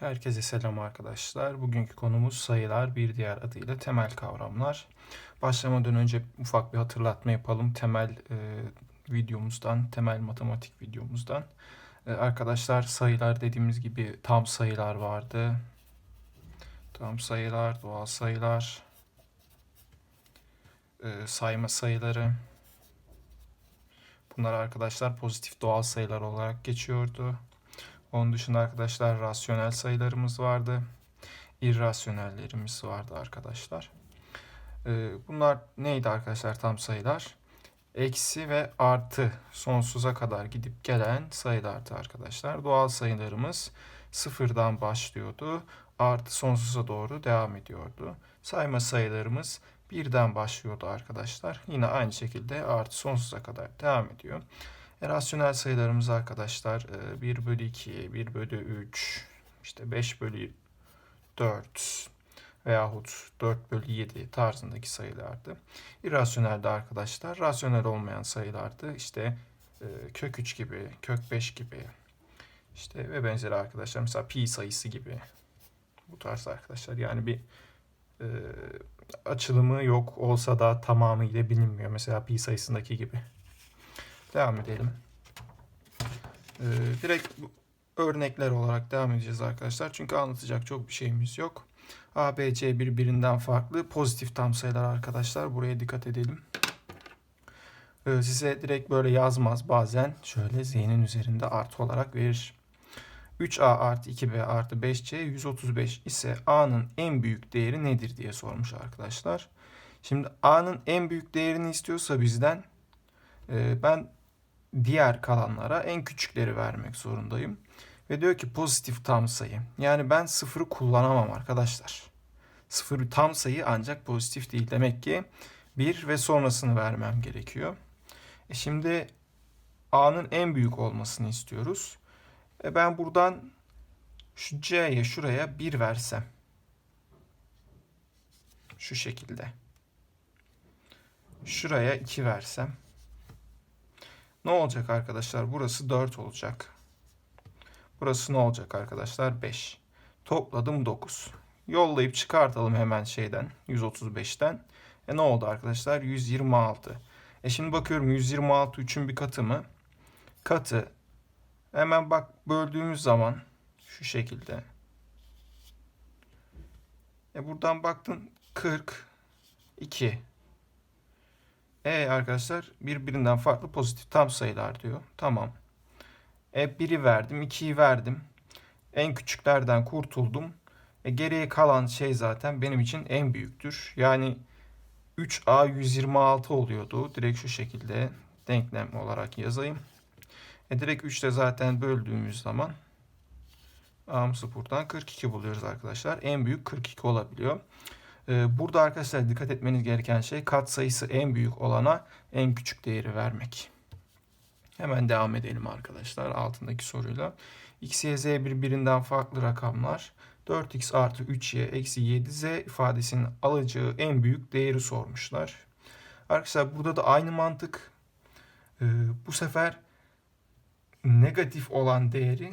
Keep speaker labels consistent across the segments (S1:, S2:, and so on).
S1: Herkese selam arkadaşlar. Bugünkü konumuz sayılar, bir diğer adıyla temel kavramlar. Başlamadan önce ufak bir hatırlatma yapalım. Temel e, videomuzdan, temel matematik videomuzdan. E, arkadaşlar sayılar dediğimiz gibi tam sayılar vardı. Tam sayılar, doğal sayılar, e, sayma sayıları. Bunlar arkadaşlar pozitif doğal sayılar olarak geçiyordu. Onun dışında arkadaşlar rasyonel sayılarımız vardı. İrrasyonellerimiz vardı arkadaşlar. Ee, bunlar neydi arkadaşlar tam sayılar? Eksi ve artı sonsuza kadar gidip gelen sayılardı arkadaşlar. Doğal sayılarımız sıfırdan başlıyordu. Artı sonsuza doğru devam ediyordu. Sayma sayılarımız birden başlıyordu arkadaşlar. Yine aynı şekilde artı sonsuza kadar devam ediyor. E, rasyonel sayılarımız arkadaşlar 1 bölü 2, 1 bölü 3, işte 5 bölü 4 veyahut 4 bölü 7 tarzındaki sayılardı. İrrasyonelde arkadaşlar rasyonel olmayan sayılardı. İşte e, kök 3 gibi, kök 5 gibi işte ve benzeri arkadaşlar. Mesela pi sayısı gibi bu tarz arkadaşlar. Yani bir e, açılımı yok olsa da tamamıyla bilinmiyor. Mesela pi sayısındaki gibi. Devam edelim. Ee, direkt örnekler olarak devam edeceğiz arkadaşlar. Çünkü anlatacak çok bir şeyimiz yok. A, B, C birbirinden farklı pozitif tam sayılar arkadaşlar. Buraya dikkat edelim. Ee, size direkt böyle yazmaz bazen. Şöyle z'nin üzerinde artı olarak verir. 3a artı 2b artı 5c 135 ise a'nın en büyük değeri nedir diye sormuş arkadaşlar. Şimdi a'nın en büyük değerini istiyorsa bizden e, ben diğer kalanlara en küçükleri vermek zorundayım. Ve diyor ki pozitif tam sayı. Yani ben sıfırı kullanamam arkadaşlar. Sıfır tam sayı ancak pozitif değil. Demek ki 1 ve sonrasını vermem gerekiyor. E şimdi A'nın en büyük olmasını istiyoruz. E ben buradan şu C'ye şuraya 1 versem. Şu şekilde. Şuraya 2 versem. Ne olacak arkadaşlar? Burası 4 olacak. Burası ne olacak arkadaşlar? 5. Topladım 9. Yollayıp çıkartalım hemen şeyden 135'ten. E ne oldu arkadaşlar? 126. E şimdi bakıyorum 126 3'ün bir katı mı? Katı. Hemen bak böldüğümüz zaman şu şekilde. E buradan baktın 42. E arkadaşlar birbirinden farklı pozitif tam sayılar diyor. Tamam. E 1'i verdim, 2'yi verdim. En küçüklerden kurtuldum. E geriye kalan şey zaten benim için en büyüktür. Yani 3A 126 oluyordu. Direkt şu şekilde denklem olarak yazayım. E direkt 3 ile zaten böldüğümüz zaman A'mızı buradan 42 buluyoruz arkadaşlar. En büyük 42 olabiliyor. Ee, burada arkadaşlar dikkat etmeniz gereken şey kat sayısı en büyük olana en küçük değeri vermek. Hemen devam edelim arkadaşlar altındaki soruyla. X, Y, Z birbirinden farklı rakamlar. 4x artı 3y eksi 7z ifadesinin alacağı en büyük değeri sormuşlar. Arkadaşlar burada da aynı mantık. Ee, bu sefer negatif olan değeri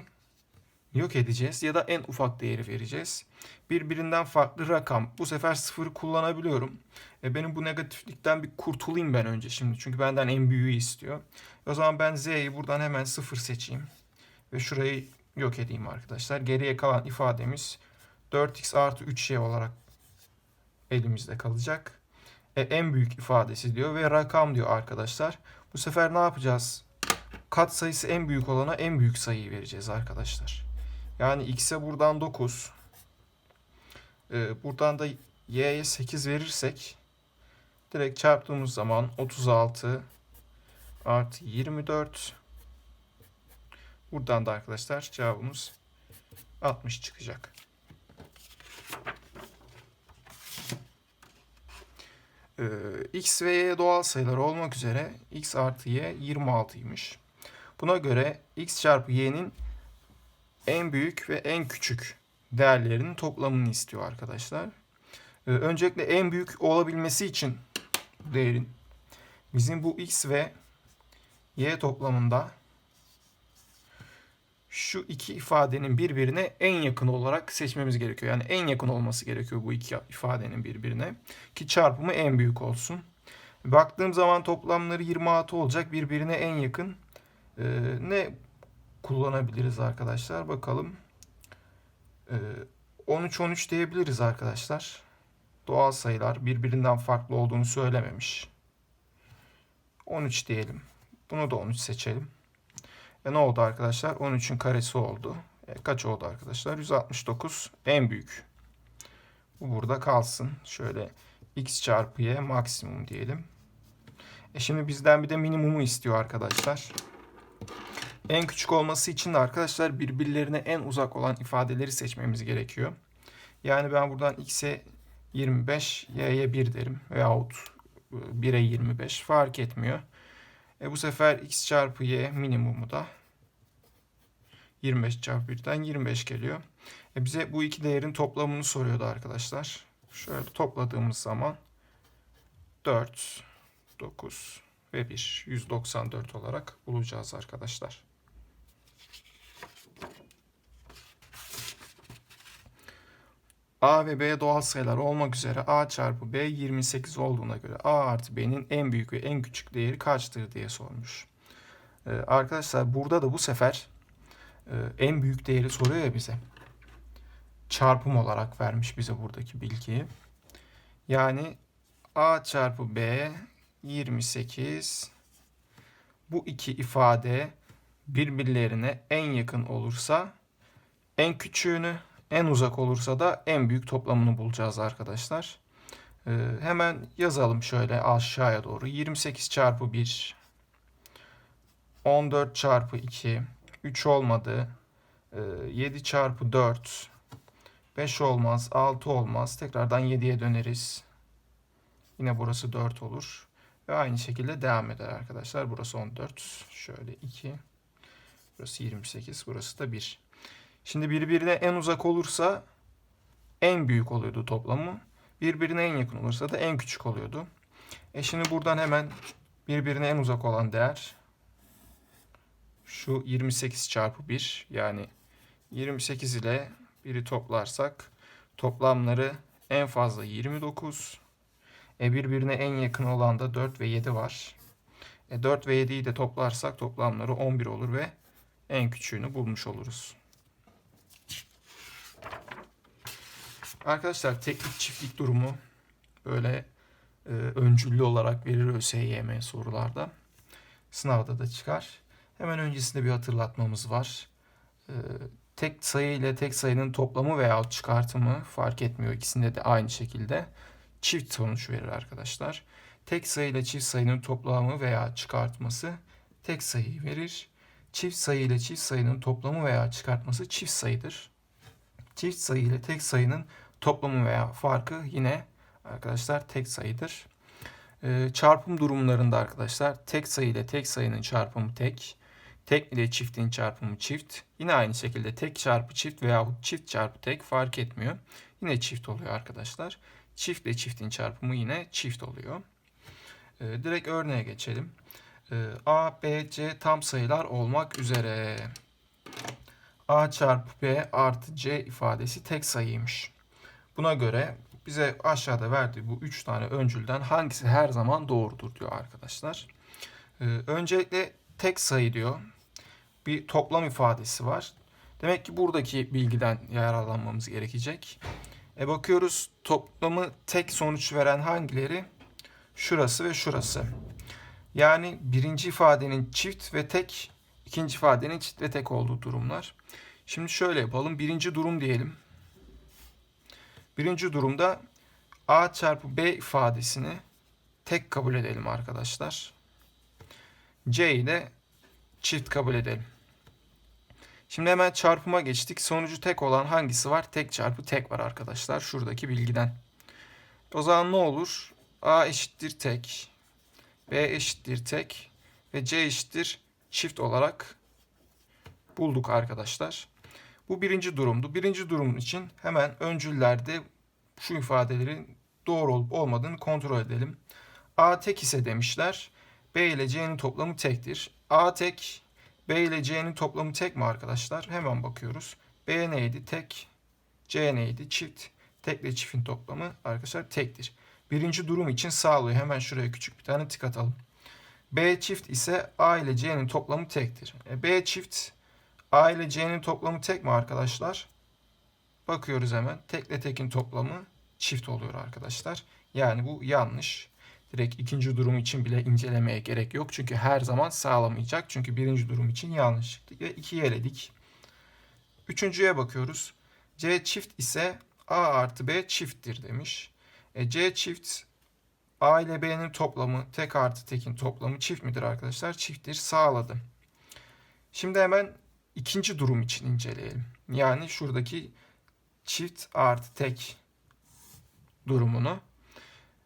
S1: yok edeceğiz ya da en ufak değeri vereceğiz. Birbirinden farklı rakam. Bu sefer sıfırı kullanabiliyorum. E benim bu negatiflikten bir kurtulayım ben önce şimdi. Çünkü benden en büyüğü istiyor. O zaman ben z'yi buradan hemen sıfır seçeyim. Ve şurayı yok edeyim arkadaşlar. Geriye kalan ifademiz 4x artı 3y olarak elimizde kalacak. E, en büyük ifadesi diyor ve rakam diyor arkadaşlar. Bu sefer ne yapacağız? Kat sayısı en büyük olana en büyük sayıyı vereceğiz arkadaşlar. Yani x'e buradan 9. Ee, buradan da y'ye 8 verirsek direkt çarptığımız zaman 36 artı 24 buradan da arkadaşlar cevabımız 60 çıkacak. Ee, x ve y doğal sayılar olmak üzere x artı y 26'ymış. Buna göre x çarpı y'nin en büyük ve en küçük değerlerinin toplamını istiyor arkadaşlar. Ee, öncelikle en büyük olabilmesi için değerin bizim bu x ve y toplamında şu iki ifadenin birbirine en yakın olarak seçmemiz gerekiyor. Yani en yakın olması gerekiyor bu iki ifadenin birbirine. Ki çarpımı en büyük olsun. Baktığım zaman toplamları 26 olacak. Birbirine en yakın ee, ne kullanabiliriz arkadaşlar? Bakalım. Ee, 13-13 diyebiliriz arkadaşlar. Doğal sayılar birbirinden farklı olduğunu söylememiş. 13 diyelim. Bunu da 13 seçelim. E ne oldu arkadaşlar? 13'ün karesi oldu. E kaç oldu arkadaşlar? 169 en büyük. Bu burada kalsın. Şöyle x çarpı y maksimum diyelim. E şimdi bizden bir de minimumu istiyor arkadaşlar. En küçük olması için de arkadaşlar birbirlerine en uzak olan ifadeleri seçmemiz gerekiyor. Yani ben buradan x'e 25, y'ye 1 derim. Veyahut 1'e 25 fark etmiyor. E bu sefer x çarpı y minimumu da 25 çarpı 1'den 25 geliyor. E bize bu iki değerin toplamını soruyordu arkadaşlar. Şöyle topladığımız zaman 4, 9 ve 1 194 olarak bulacağız arkadaşlar. A ve B doğal sayılar olmak üzere A çarpı B 28 olduğuna göre A artı B'nin en büyük ve en küçük değeri kaçtır diye sormuş. Ee, arkadaşlar burada da bu sefer e, en büyük değeri soruyor ya bize. Çarpım olarak vermiş bize buradaki bilgiyi. Yani A çarpı B 28 bu iki ifade birbirlerine en yakın olursa en küçüğünü en uzak olursa da en büyük toplamını bulacağız arkadaşlar. Ee, hemen yazalım şöyle aşağıya doğru. 28 çarpı 1 14 çarpı 2 3 olmadı. Ee, 7 çarpı 4 5 olmaz 6 olmaz. Tekrardan 7'ye döneriz. Yine burası 4 olur. Ve aynı şekilde devam eder arkadaşlar. Burası 14. Şöyle 2. Burası 28. Burası da 1. Şimdi birbirine en uzak olursa en büyük oluyordu toplamı. Birbirine en yakın olursa da en küçük oluyordu. E şimdi buradan hemen birbirine en uzak olan değer şu 28 çarpı 1 yani 28 ile 1'i toplarsak toplamları en fazla 29. E birbirine en yakın olan da 4 ve 7 var. E 4 ve 7'yi de toplarsak toplamları 11 olur ve en küçüğünü bulmuş oluruz. Arkadaşlar teklik çiftlik durumu böyle e, öncüllü olarak verir ÖSYM sorularda. Sınavda da çıkar. Hemen öncesinde bir hatırlatmamız var. E, tek sayı ile tek sayının toplamı veya çıkartımı fark etmiyor. İkisinde de aynı şekilde çift sonuç verir arkadaşlar. Tek sayı ile çift sayının toplamı veya çıkartması tek sayıyı verir. Çift sayı ile çift sayının toplamı veya çıkartması çift sayıdır. Çift sayı ile tek sayının toplamı veya farkı yine arkadaşlar tek sayıdır. Ee, çarpım durumlarında arkadaşlar tek sayı ile tek sayının çarpımı tek, tek ile çiftin çarpımı çift. Yine aynı şekilde tek çarpı çift veya çift çarpı tek fark etmiyor. Yine çift oluyor arkadaşlar. Çift ile çiftin çarpımı yine çift oluyor. Ee, direkt örneğe geçelim. Ee, A, B, C tam sayılar olmak üzere. A çarpı B artı C ifadesi tek sayıymış. Buna göre bize aşağıda verdiği bu üç tane öncülden hangisi her zaman doğrudur diyor arkadaşlar. Ee, öncelikle tek sayı diyor. Bir toplam ifadesi var. Demek ki buradaki bilgiden yararlanmamız gerekecek. E bakıyoruz toplamı tek sonuç veren hangileri? Şurası ve şurası. Yani birinci ifadenin çift ve tek, ikinci ifadenin çift ve tek olduğu durumlar. Şimdi şöyle yapalım. Birinci durum diyelim. Birinci durumda A çarpı B ifadesini tek kabul edelim arkadaşlar. C'yi de çift kabul edelim. Şimdi hemen çarpıma geçtik. Sonucu tek olan hangisi var? Tek çarpı tek var arkadaşlar. Şuradaki bilgiden. O zaman ne olur? A eşittir tek. B eşittir tek. Ve C eşittir çift olarak bulduk arkadaşlar. Bu birinci durumdu. Birinci durumun için hemen öncüllerde şu ifadelerin doğru olup olmadığını kontrol edelim. A tek ise demişler. B ile C'nin toplamı tektir. A tek B ile C'nin toplamı tek mi arkadaşlar? Hemen bakıyoruz. B neydi? Tek. C neydi? Çift. Tek ile çiftin toplamı arkadaşlar tektir. Birinci durum için sağlıyor. Hemen şuraya küçük bir tane tık atalım. B çift ise A ile C'nin toplamı tektir. E, B çift A ile C'nin toplamı tek mi arkadaşlar? Bakıyoruz hemen. Tek ile tekin toplamı çift oluyor arkadaşlar. Yani bu yanlış. Direkt ikinci durum için bile incelemeye gerek yok. Çünkü her zaman sağlamayacak. Çünkü birinci durum için yanlış. Ve 2'yi eledik. Üçüncüye bakıyoruz. C çift ise A artı B çifttir demiş. E, C çift A ile B'nin toplamı tek artı tekin toplamı çift midir arkadaşlar? Çifttir. Sağladım. Şimdi hemen ikinci durum için inceleyelim. Yani şuradaki çift artı tek durumunu.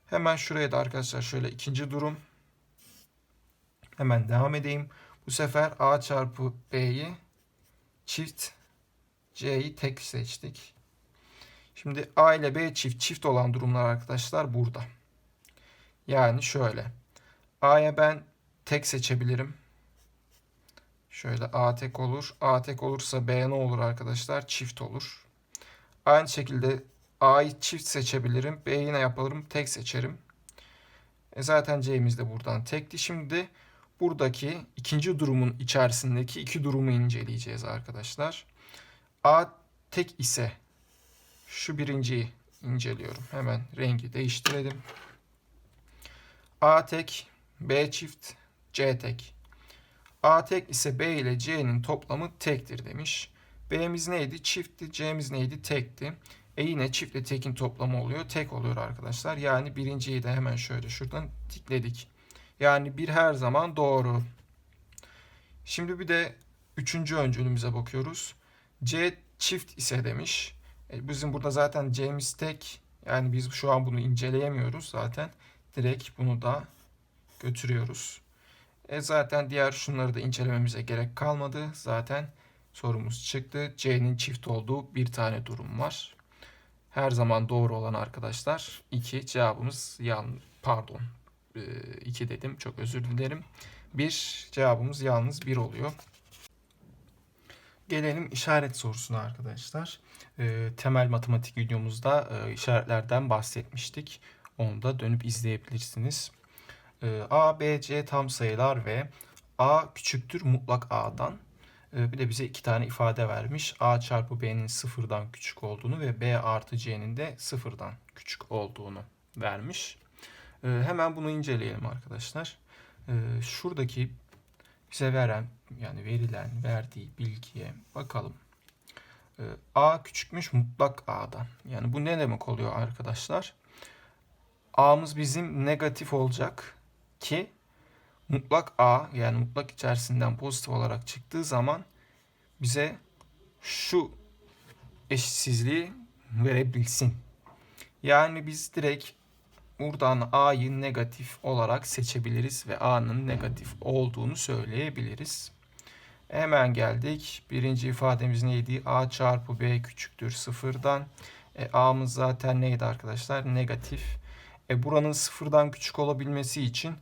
S1: Hemen şuraya da arkadaşlar şöyle ikinci durum. Hemen devam edeyim. Bu sefer A çarpı B'yi çift C'yi tek seçtik. Şimdi A ile B çift çift olan durumlar arkadaşlar burada. Yani şöyle. A'ya ben tek seçebilirim. Şöyle A tek olur. A tek olursa B ne olur arkadaşlar? Çift olur. Aynı şekilde A'yı çift seçebilirim. B'yi ne yaparım? Tek seçerim. E zaten C'miz de buradan tekti. Şimdi buradaki ikinci durumun içerisindeki iki durumu inceleyeceğiz arkadaşlar. A tek ise şu birinciyi inceliyorum. Hemen rengi değiştirelim. A tek, B çift, C tek. A tek ise B ile C'nin toplamı tektir demiş. B'miz neydi? Çiftti. C'miz neydi? Tekti. E yine çiftle tekin toplamı oluyor. Tek oluyor arkadaşlar. Yani birinciyi de hemen şöyle şuradan tikledik. Yani bir her zaman doğru. Şimdi bir de üçüncü öncülümüze bakıyoruz. C çift ise demiş. E bizim burada zaten C'miz tek. Yani biz şu an bunu inceleyemiyoruz zaten. Direkt bunu da götürüyoruz. E zaten diğer şunları da incelememize gerek kalmadı. Zaten sorumuz çıktı. C'nin çift olduğu bir tane durum var. Her zaman doğru olan arkadaşlar 2 cevabımız yan pardon 2 dedim çok özür dilerim. 1 cevabımız yalnız 1 oluyor. Gelelim işaret sorusuna arkadaşlar. E, temel matematik videomuzda e, işaretlerden bahsetmiştik. Onu da dönüp izleyebilirsiniz. E, A, B, C tam sayılar ve A küçüktür mutlak A'dan. E, bir de bize iki tane ifade vermiş. A çarpı B'nin sıfırdan küçük olduğunu ve B artı C'nin de sıfırdan küçük olduğunu vermiş. E, hemen bunu inceleyelim arkadaşlar. Şuradaki bize veren yani verilen verdiği bilgiye bakalım. Ee, A küçükmüş mutlak A'dan. Yani bu ne demek oluyor arkadaşlar? A'mız bizim negatif olacak ki mutlak A yani mutlak içerisinden pozitif olarak çıktığı zaman bize şu eşitsizliği verebilsin. Yani biz direkt buradan A'yı negatif olarak seçebiliriz ve A'nın negatif olduğunu söyleyebiliriz. Hemen geldik. Birinci ifademiz neydi? A çarpı B küçüktür sıfırdan. E, A'mız zaten neydi arkadaşlar? Negatif. E, buranın sıfırdan küçük olabilmesi için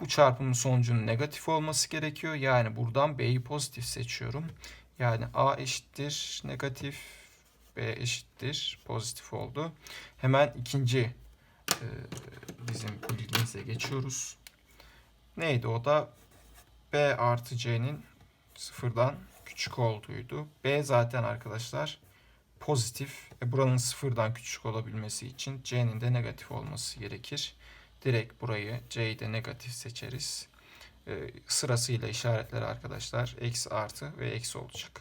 S1: bu çarpımın sonucunun negatif olması gerekiyor. Yani buradan B'yi pozitif seçiyorum. Yani A eşittir negatif, B eşittir pozitif oldu. Hemen ikinci e, bizim bilgimize geçiyoruz. Neydi o da? B artı C'nin sıfırdan küçük olduğuydu. B zaten arkadaşlar pozitif. E buranın sıfırdan küçük olabilmesi için C'nin de negatif olması gerekir. Direkt burayı C'yi de negatif seçeriz. E, sırasıyla işaretler arkadaşlar eksi artı ve eksi olacak.